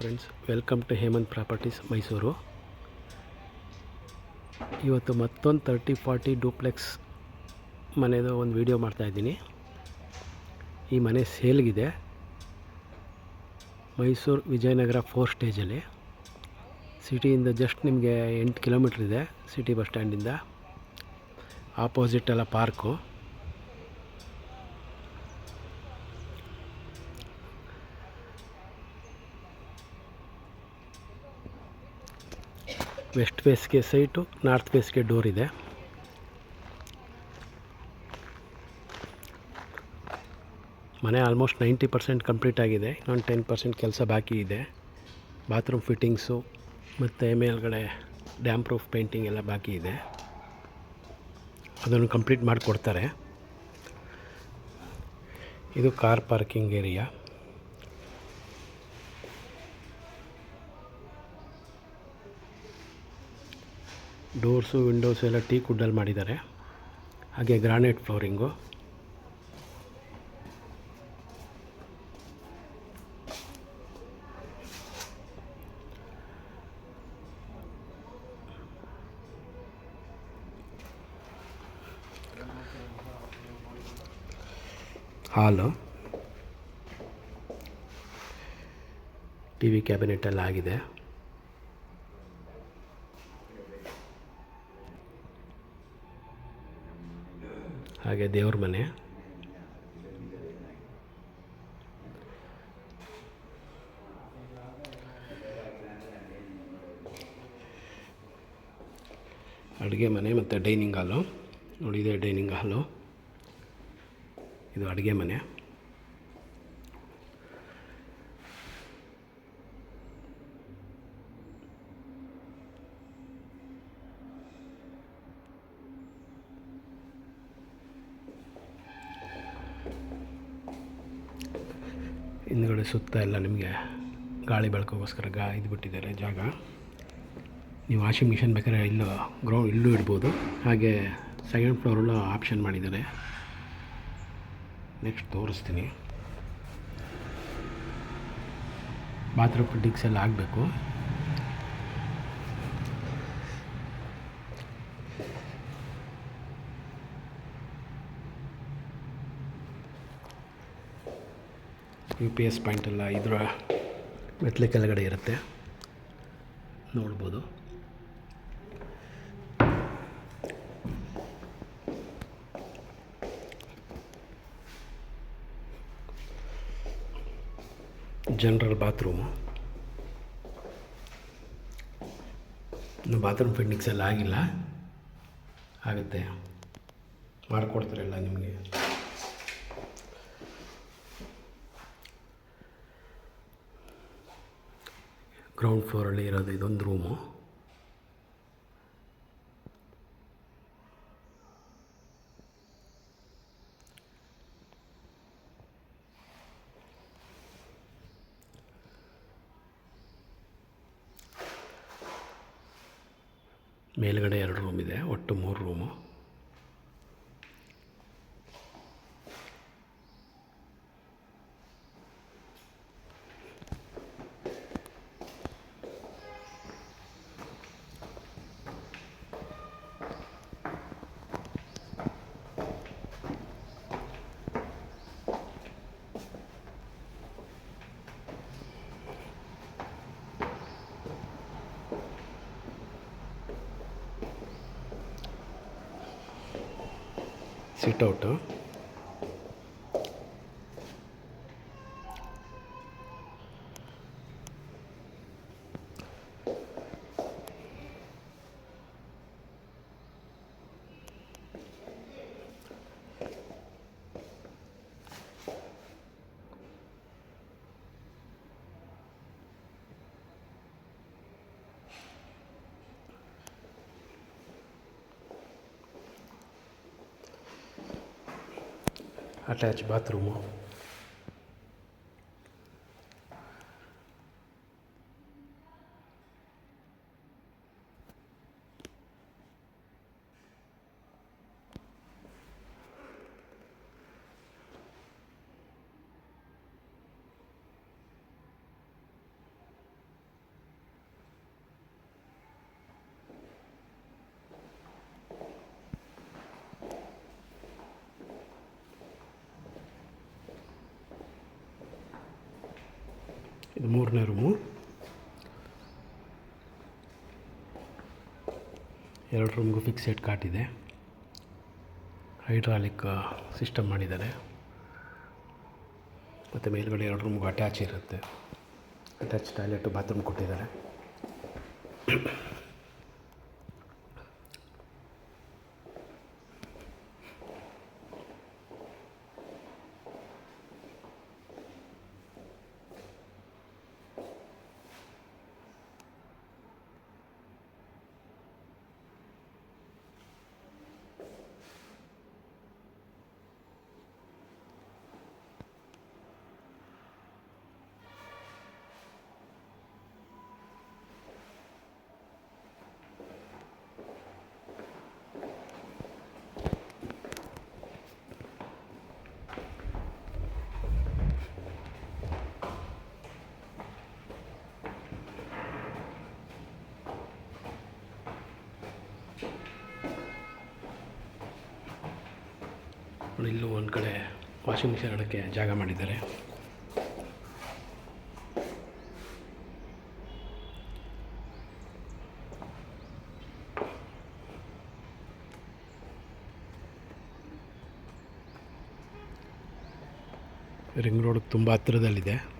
Friends welcome to Hemant properties Mysuru ಇವತ್ತು ಮತ್ತೊಂದು thirty forty duplex ಮನೆದು ಒಂದು ವಿಡಿಯೋ ಮಾಡ್ತಾಯಿದ್ದೀನಿ ಈ ಮನೆ ಸೇಲ್ಗಿದೆ ಮೈಸೂರು ವಿಜಯನಗರ ಫೋರ್ ಸ್ಟೇಜಲ್ಲಿ ಸಿಟಿಯಿಂದ ಜಸ್ಟ್ ನಿಮಗೆ ಎಂಟು ಕಿಲೋಮೀಟ್ರ್ ಇದೆ ಸಿಟಿ ಬಸ್ ಸ್ಟ್ಯಾಂಡಿಂದ ಆಪೋಸಿಟ್ ಎಲ್ಲ ಪಾರ್ಕು ವೆಸ್ಟ್ ಫೇಸ್ಗೆ ಸೈಟು, ನಾರ್ತ್ ಫೇಸ್ಗೆ ಡೋರ್ ಇದೆ. ಮನೆ ಆಲ್ಮೋಸ್ಟ್ ನೈಂಟಿ ಪರ್ಸೆಂಟ್ ಕಂಪ್ಲೀಟ್ ಆಗಿದೆ, ಇನ್ನೊಂದು ಟೆನ್ ಪರ್ಸೆಂಟ್ ಕೆಲಸ ಬಾಕಿ ಇದೆ. ಬಾತ್ರೂಮ್ ಫಿಟ್ಟಿಂಗ್ಸು ಮತ್ತು ಮೇಲ್ಗಡೆ ಡ್ಯಾಮ್ ಪ್ರೂಫ್ ಪೇಂಟಿಂಗ್ ಎಲ್ಲ ಬಾಕಿ ಇದೆ. ಅದನ್ನು ಕಂಪ್ಲೀಟ್ ಮಾಡಿಕೊಡ್ತಾರೆ. ಇದು car parking area. Doors windows ಎಲ್ಲ ಟೀ ಕುಡ್ಡಲ್ಲಿ ಮಾಡಿದ್ದಾರೆ. ಹಾಗೆ granite flooring. Hall. T V cabinet ಎಲ್ಲ ಆಗಿದೆ. ಹಾಗೆ ದೇವ್ರ ಮನೆ. ಅಡುಗೆ ಮನೆ ಮತ್ತು ಡೈನಿಂಗ್ ಹಾಲು. ನೋಡಿ, ಇದೆ ಡೈನಿಂಗ್ ಹಾಲು. ಇದು ಅಡುಗೆ ಮನೆ. ಹಿಂದ್ಗಡೆ ಸುತ್ತ ಎಲ್ಲ ನಿಮಗೆ ಗಾಳಿ ಬೆಳಕೋಗೋಸ್ಕರ ಗಾ ಇದು ಬಿಟ್ಟಿದ್ದಾರೆ ಜಾಗ. ನೀವು ವಾಷಿಂಗ್ ಮಿಷಿನ್ ಬೇಕಾದ್ರೆ ಇಲ್ಲೂ ಗ್ರೌಂಡ್ ಇಲ್ಲೂ ಇಡ್ಬೋದು. ಹಾಗೆ ಸೆಕೆಂಡ್ ಫ್ಲೋರಲ್ಲೂ ಆಪ್ಷನ್ ಮಾಡಿದ್ದಾರೆ. ನೆಕ್ಸ್ಟ್ ತೋರಿಸ್ತೀನಿ. ಬಾತ್ರೂಮ್ ಫಿಟ್ಟಿಂಗ್ಸ್ ಎಲ್ಲ ಆಗಬೇಕು. ಯು ಪಿ ಎಸ್ ಪಾಯಿಂಟ್ ಎಲ್ಲ ಇದರ ಮೆತ್ತಲೆ ಕೆಳಗಡೆ ಇರುತ್ತೆ. ನೋಡ್ಬೋದು. ಜನರಲ್ ಬಾತ್ರೂಮು ಇನ್ನು ಬಾತ್ರೂಮ್ ಫಿಟ್ನಿಕ್ಸ್ ಎಲ್ಲ ಆಗಿಲ್ಲ. ಆಗುತ್ತೆ. ಮಾಡಿಕೊಡ್ತಾರೆ ಎಲ್ಲ ನಿಮಗೆ. ಗ್ರೌಂಡ್ ಫ್ಲೋರಲ್ಲಿ ಇರೋದು ಇದೊಂದು ರೂಮು ಮೇಲ್ಗಡೆ ಎರಡು ರೂಮ್ ಇದೆ ಒಟ್ಟು ಮೂರು ರೂಮು ಸಿಟ್ಔಟು ಅಟ್ಯಾಚ್ ಬಾತ್ರೂಮು ಇದು ಮೂರನೇ ರೂಮು ಎರಡು ರೂಮ್ಗೂ ಫಿಕ್ಸೆಡ್ ಇದೆ. ಹೈಡ್ರಾಲಿಕ್ ಸಿಸ್ಟಮ್ ಮಾಡಿದ್ದಾರೆ. ಮತ್ತು ಮೇಲ್ಗಡೆ ಎರಡು ರೂಮ್ಗೂ ಅಟ್ಯಾಚ್ ಇರುತ್ತೆ. ಅಟ್ಯಾಚ್ ಟಾಯ್ಲೆಟು ಬಾತ್ರೂಮ್ ಕೊಟ್ಟಿದ್ದಾರೆ. ಇಲ್ಲೂ ಒಂದು ಕಡೆ ವಾಷಿಂಗ್ ಮಿಷಿನ್ ಇಡೋಕ್ಕೆ ಜಾಗ ಮಾಡಿದ್ದಾರೆ. ರಿಂಗ್ ರೋಡ್ ತುಂಬ ಹತ್ತಿರದಲ್ಲಿದೆ.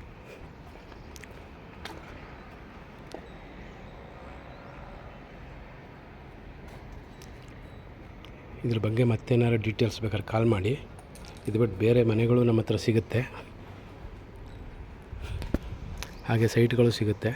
ಇದ್ರ ಬಗ್ಗೆ ಮತ್ತೇನಾದ್ರು ಡೀಟೇಲ್ಸ್ ಬೇಕಾದ್ರೆ ಕಾಲ್ ಮಾಡಿ. ಇದು ಬಿಟ್ಟು ಬೇರೆ ಮನೆಗಳು ನಮ್ಮ ಹತ್ರ ಸಿಗುತ್ತೆ. ಹಾಗೆ ಸೈಟ್ಗಳು ಸಿಗುತ್ತೆ.